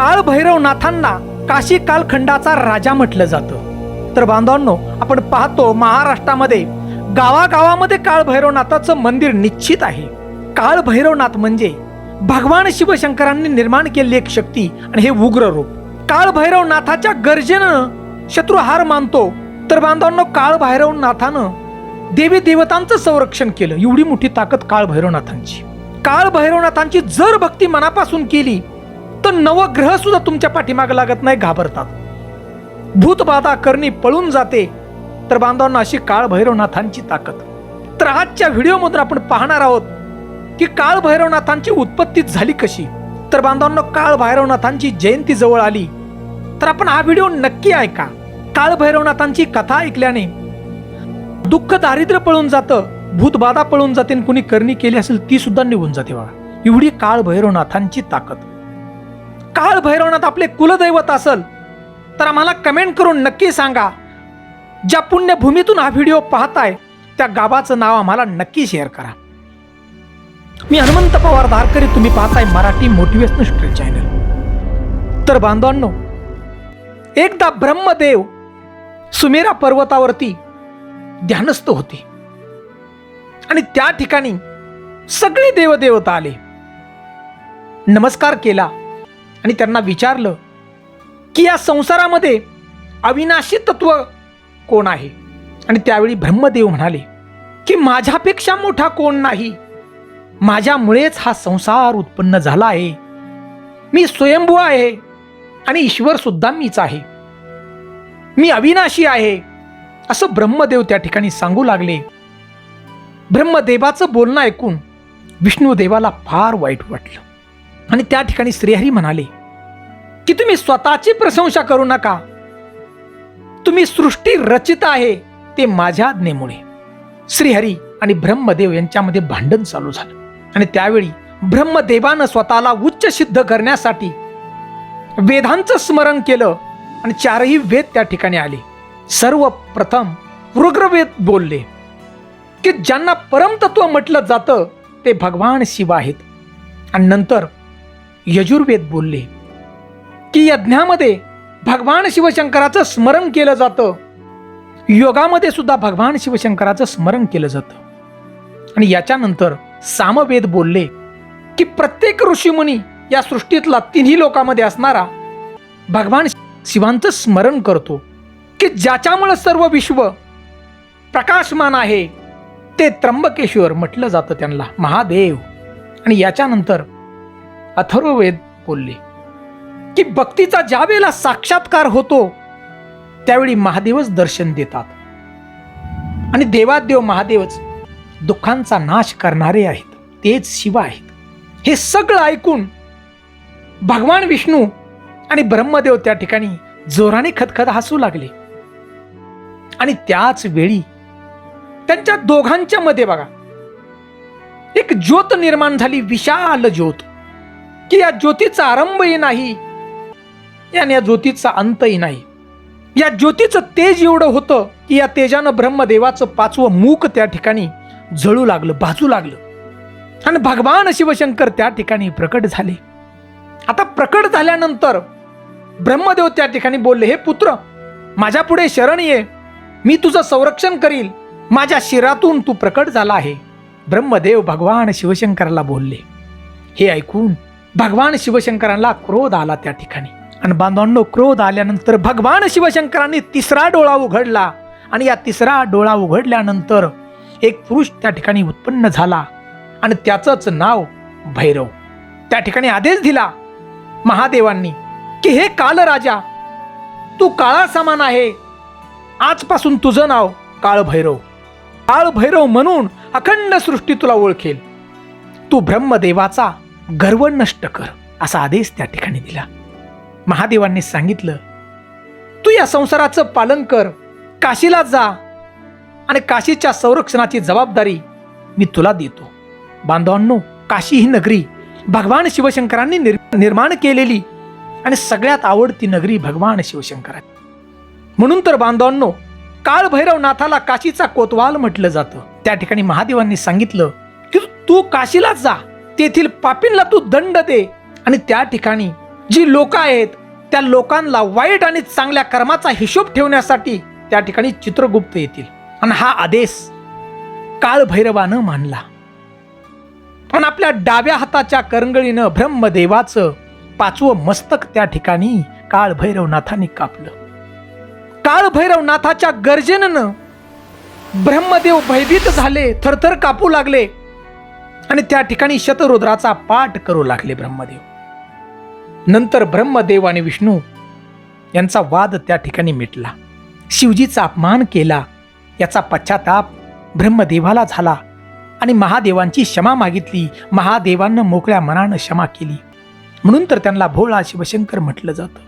काळभैरवनाथांना काशी कालखंडाचा राजा म्हटलं जातं. तर बांधवांनो आपण पाहतो महाराष्ट्रामध्ये गावागावामध्ये काळभैरवनाथाचं मंदिर निश्चित आहे. काळभैरवनाथ म्हणजे भगवान शिवशंकरांनी निर्माण केलेली एक शक्ती आणि हे उग्र रूप. काळभैरवनाथाच्या गरजेनं शत्रुहार मानतो. तर बांधवांनो काळभैरवनाथानं देवी देवतांचं संरक्षण केलं. एवढी मोठी ताकद काळभैरवनाथांची. काळभैरवनाथांची जर भक्ती मनापासून केली तर नवग्रह सुद्धा तुमच्या पाठीमागे लागत नाही घाबरतात. भूतबाधा करणी पळून जाते तर बांधवांना अशी काळभैरवनाथांची ताकद. तर आजच्या व्हिडिओमधून आपण पाहणार आहोत की काळभैरवनाथांची उत्पत्ती झाली कशी? तर बांधवांना काळभैरवनाथांची जयंती जवळ आली. तर आपण हा व्हिडिओ नक्की ऐका. काळभैरवनाथांची कथा ऐकल्याने दुःख दारिद्र्य पळून जातं भूतबाधा पळून जाते आणि कुणी करणी केली असेल ती सुद्धा निघून जाते बघा. एवढी काळभैरवनाथांची ताकद. काळ भैरवनाथ आपले कुलदैवत असल तर आम्हाला कमेंट करून नक्की सांगा. ज्या पुण्यभूमीतून हा व्हिडिओ पाहताय त्या गावाचं नाव आम्हाला नक्की शेअर करा. मी हनुमंत पवार धारकरी तुम्ही पाहताय मराठी मोटिवेशनल स्टोरी चॅनल तर बांधवांनो एकदा ब्रह्मदेव सुमेरा पर्वतावरती ध्यानस्थ होते. आणि त्या ठिकाणी सगळे देवदेवता आले. नमस्कार केला. आणि त्यांना विचारलं की या संसारामध्ये अविनाशी तत्व कोण आहे? आणि त्यावेळी ब्रह्मदेव म्हणाले की माझ्यापेक्षा मोठा कोण नाही? माझ्यामुळेच हा संसार उत्पन्न झाला आहे. मी स्वयंभू आहे आणि ईश्वर सुद्धा मीच आहे. मी अविनाशी आहे असं ब्रह्मदेव त्या ठिकाणी सांगू लागले. ब्रह्मदेवाचं बोलणं ऐकून विष्णुदेवाला फार वाईट वाटलं. आणि त्या ठिकाणी श्रीहरी म्हणाले की तुम्ही स्वतःची प्रशंसा करू नका. तुम्ही सृष्टी रचित आहे ते माझ्या आज्ञेमुळे. श्रीहरी आणि ब्रह्मदेव यांच्यामध्ये भांडण चालू झालं. आणि त्यावेळी ब्रह्मदेवानं स्वतःला उच्च सिद्ध करण्यासाठी वेदांचं स्मरण केलं आणि चारही वेद त्या ठिकाणी आले. सर्वप्रथम ऋग्रवेद बोलले की ज्यांना परमतत्व म्हटलं जातं ते भगवान शिव आहेत. आणि नंतर यजुर्वेद बोलले की यज्ञामध्ये भगवान शिवशंकराचं स्मरण केलं जातं. योगामध्ये सुद्धा भगवान शिवशंकराचं स्मरण केलं जातं. आणि याच्यानंतर सामवेद बोलले की प्रत्येक ऋषीमुनी या सृष्टीतला तिन्ही लोकांमध्ये असणारा भगवान शिवांचं स्मरण करतो की ज्याच्यामुळं सर्व विश्व प्रकाशमान आहे ते त्र्यंबकेश्वर म्हटलं जातं त्यांना महादेव. आणि याच्यानंतर अथर्ववेद बोलले की भक्तीचा ज्या वेळेला साक्षात्कार होतो त्यावेळी महादेवच दर्शन देतात. आणि देवादेव महादेवच दुःखांचा नाश करणारे आहेत तेच शिव आहेत. हे सगळं ऐकून भगवान विष्णू आणि ब्रह्मदेव त्या ठिकाणी जोराने खतखत हसू लागले. आणि त्याच वेळी त्यांच्या दोघांच्या मध्ये बघा एक ज्योत निर्माण झाली विशाल ज्योत. की या ज्योतीचा आरंभही नाही आणि या ज्योतीचा अंतही नाही. या ज्योतीचं तेज एवढं होतं की या तेजानं ब्रह्मदेवाचं पाचवं मूक त्या ठिकाणी जळू लागलं भाजू लागलं. आणि भगवान शिवशंकर त्या ठिकाणी प्रकट झाले. आता प्रकट झाल्यानंतर ब्रह्मदेव त्या ठिकाणी बोलले हे पुत्र माझ्या पुढे शरण ये. मी तुझं संरक्षण करील. माझ्या शिरातून तू प्रकट झाला आहे. ब्रह्मदेव भगवान शिवशंकराला बोलले हे ऐकून भगवान शिवशंकरांना क्रोध आला त्या ठिकाणी. आणि बांधवांनो क्रोध आल्यानंतर भगवान शिवशंकरांनी तिसरा डोळा उघडला. आणि या तिसरा डोळा उघडल्यानंतर एक पुरुष त्या ठिकाणी उत्पन्न झाला. आणि त्याचंच नाव भैरव. त्या ठिकाणी आदेश दिला महादेवांनी की हे काल राजा तू काळा समान आहे. आजपासून तुझं नाव काळभैरव काळभैरव म्हणून अखंड सृष्टी तुला ओळखेल. तू ब्रह्मदेवाचा गर्व नष्ट कर असा आदेश त्या ठिकाणी दिला. महादेवांनी सांगितलं तू या संसाराचं पालन कर काशीला जा आणि काशीच्या संरक्षणाची जबाबदारी मी तुला देतो. बांधवांनो काशी ही नगरी भगवान शिवशंकरांनी निर् निर्माण केलेली आणि सगळ्यात आवडती नगरी भगवान शिवशंकरांनी म्हणून तर बांधवांनो काळभैरवनाथाला काशीचा कोतवाल म्हटलं जातं. त्या ठिकाणी महादेवांनी सांगितलं की तू काशीलाच जा तेथील पापींना तू दंड दे. आणि त्या ठिकाणी जी लोक आहेत त्या लोकांना वाईट आणि चांगल्या कर्माचा हिशोब ठेवण्यासाठी त्या ठिकाणी चित्रगुप्त येतील. आणि हा आदेश काळभैरवानं मानला. पण आपल्या डाव्या हाताच्या करंगळीनं ब्रह्मदेवाचं पाचवं मस्तक त्या ठिकाणी काळभैरवनाथाने कापलं. काळभैरवनाथाच्या गर्जनेनं ब्रह्मदेव भयभीत झाले थरथर कापू लागले. आणि त्या ठिकाणी शतरुद्राचा पाठ करू लागले ब्रह्मदेव. नंतर ब्रह्मदेव आणि विष्णू यांचा वाद त्या ठिकाणी मिटला. शिवजीचा अपमान केला. याचा पश्चाताप ब्रह्मदेवाला झाला आणि महादेवांची क्षमा मागितली. महादेवांना मोकळ्या मनानं क्षमा केली. म्हणून तर त्यांना भोळा शिवशंकर म्हटलं जातं.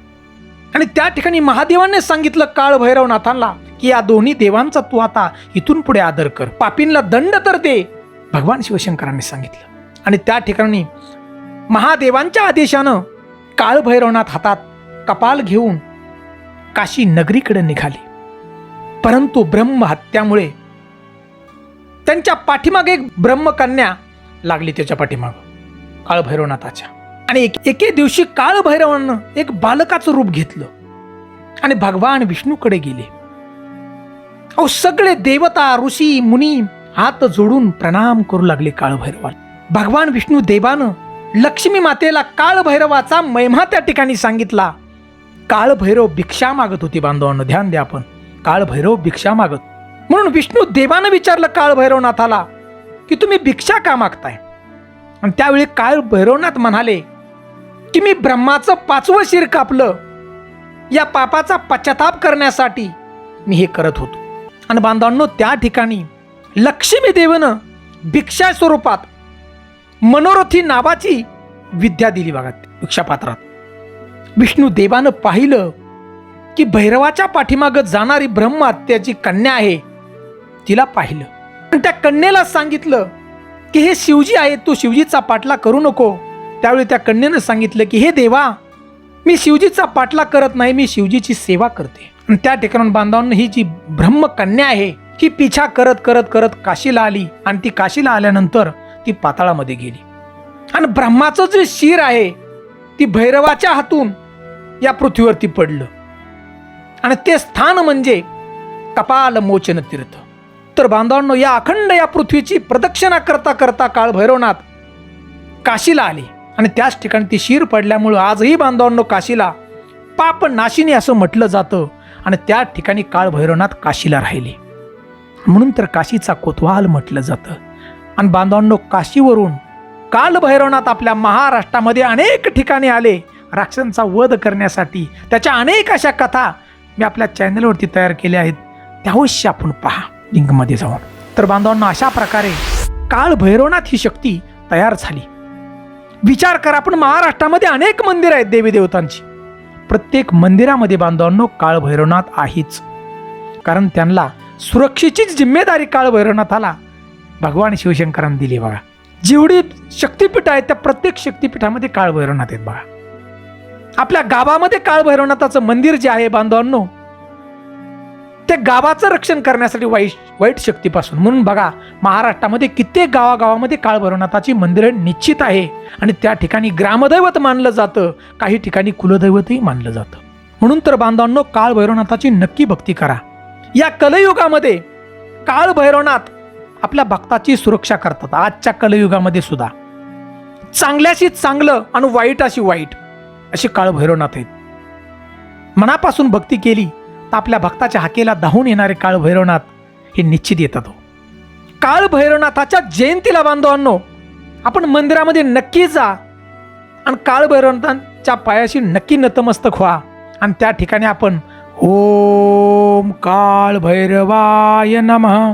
आणि त्या ठिकाणी महादेवांनी सांगितलं काळ भैरवनाथांना की या दोन्ही देवांचा तू आता इथून पुढे आदर कर. पापींना दंड तर दे. भगवान शिवशंकरांनी सांगितलं. आणि त्या ठिकाणी महादेवांच्या आदेशानं काळभैरवनाथ हातात कपाल घेऊन काशी नगरीकडे निघाले. परंतु ब्रह्म हत्यामुळे त्यांच्या पाठीमागे एक ब्रह्मकन्या लागली त्याच्या पाठीमाग काळभैरवनाथाच्या. आणि एक- एके दिवशी काळभैरवानं एक बालकाचं रूप घेतलं आणि भगवान विष्णूकडे गेले. अहो सगळे देवता ऋषी मुनी हात जोडून प्रणाम करू लागले काळभैरवाला. भगवान विष्णू देवानं लक्ष्मी मातेला काळभैरवाचा महिमा त्या ठिकाणी सांगितला. काळभैरव भिक्षा मागत होती बांधवांना ध्यान द्या आपण. काळभैरव भिक्षा मागत. म्हणून विष्णू देवानं विचारलं काळभैरवनाथाला की तुम्ही भिक्षा का मागताय? आणि त्यावेळी काळ भैरवनाथ म्हणाले की मी ब्रह्माचं पाचवं शिर कापलं. या पापाचा पश्चाताप करण्यासाठी मी हे करत होतो. आणि बांधवांनो त्या ठिकाणी लक्ष्मी देवनं भिक्षा स्वरूपात मनोरथी नावाची विद्या दिली बघा भिक्षापात्रात. विष्णू देवानं पाहिलं की भैरवाच्या पाठीमागं जाणारी ब्रह्महत्याची कन्या आहे तिला पाहिलं. आणि त्या कन्येला सांगितलं की हे शिवजी आहे तू शिवजीचा पाठला करू नको. त्यावेळी त्या कन्येनं सांगितलं की हे देवा मी शिवजीचा पाठला करत नाही मी शिवजीची सेवा करते. आणि त्या ठिकाणून बांधवांना ही जी ब्रह्मकन्या आहे ही पिछा करत करत करत काशीला आली आणि ती काशीला आल्यानंतर ती पाताळामध्ये गेली. आणि ब्रह्माचं जे शिर आहे ती भैरवाच्या हातून या पृथ्वीवरती पडलं. आणि ते स्थान म्हणजे कपाल मोचन तीर्थ. तर बांधवांनो या अखंड या पृथ्वीची प्रदक्षिणा करता करता काळ भैरवनाथ काशीला आले. आणि त्याच ठिकाणी ती शिर पडल्यामुळं आजही बांधवांनो काशीला पाप नाशिनी असं म्हटलं जातं. आणि त्या ठिकाणी काळ भैरवनाथ काशीला राहिले. म्हणून तर काशीचा कोतवाल म्हटलं जातं. आणि बांधवांनो काशीवरून काल भैरवनाथ आपल्या महाराष्ट्रामध्ये अनेक ठिकाणी आले. राक्षसांचा वध करण्यासाठी त्याच्या अनेक अशा कथा मी आपल्या चॅनलवरती तयार केल्या आहेत. त्या अवश्य आपण पहा लिंकमध्ये जाऊन. तर बांधवांना अशा प्रकारे काळ भैरवनाथ ही शक्ती तयार झाली. विचार करा आपण महाराष्ट्रामध्ये अनेक मंदिर आहेत देवी देवतांची प्रत्येक मंदिरामध्ये बांधवांनो काळ भैरवनाथ आहेच. कारण त्यांना सुरक्षेचीच जिम्मेदारी काळ भैरवनाथाला भगवान शिवशंकरांनी दिली बघा जेवढी शक्तीपीठ आहेत त्या प्रत्येक शक्तिपीठामध्ये काळ भैरवनाथ आहेत बघा आपल्या गावामध्ये काळ भैरवनाथाचं मंदिर जे आहे बांधवांनो त्या गावाचं रक्षण करण्यासाठी वाईट वाईट शक्तीपासून. म्हणून बघा महाराष्ट्रामध्ये कित्येक गावागावामध्ये काळ भैरवनाथाची मंदिरं निश्चित आहे. आणि त्या ठिकाणी ग्रामदैवत मानलं जातं काही ठिकाणी कुलदैवतही मानलं जातं. म्हणून तर बांधवांनो काळ भैरवनाथाची नक्की भक्ती करा. या कलयुगामध्ये काळभैरवनाथ आपल्या भक्ताची सुरक्षा करतात आजच्या कलयुगामध्ये सुद्धा. चांगल्याशी चांगलं आणि वाईटाशी वाईट असे काळभैरवनाथ आहेत. मनापासून भक्ती केली तर आपल्या भक्ताच्या हाकेला धावून येणारे काळभैरवनाथ हे निश्चित येतात हो. काळ जयंतीला बांधवांनो आपण मंदिरामध्ये नक्की जा आणि काळभैरवनाथांच्या पायाशी नक्की नतमस्तक व्हा. आणि त्या ठिकाणी आपण ओम काळ भैरवाय नमः।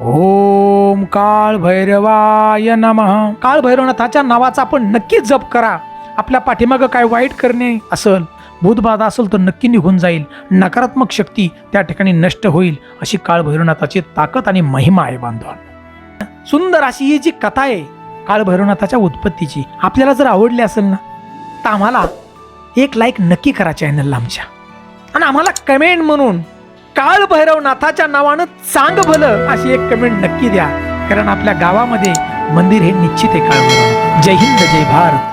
ओम काळ भैरवाय नमः। काळ भैरवनाथाच्या नावाचा आपण नक्की जप करा. आपल्या पाठीमागं काय वाईट करणे असेल भूतबाधा असेल तर नक्की निघून जाईल. नकारात्मक शक्ती त्या ठिकाणी नष्ट होईल अशी काळ भैरवनाथाची ताकद आणि महिमा आहे बांधवांना. सुंदर अशी ही जी कथा आहे काळ भैरवनाथाच्या उत्पत्तीची आपल्याला जर आवडली असेल ना तर आम्हाला एक लाईक नक्की करा चॅनलला आमच्या. आणि आम्हाला कमेंट म्हणून काळ भैरवनाथाच्या नावानं चांग भलं अशी एक कमेंट नक्की द्या. कारण आपल्या गावामध्ये मंदिर हे निश्चित आहे काळ जय हिंद जय भारत.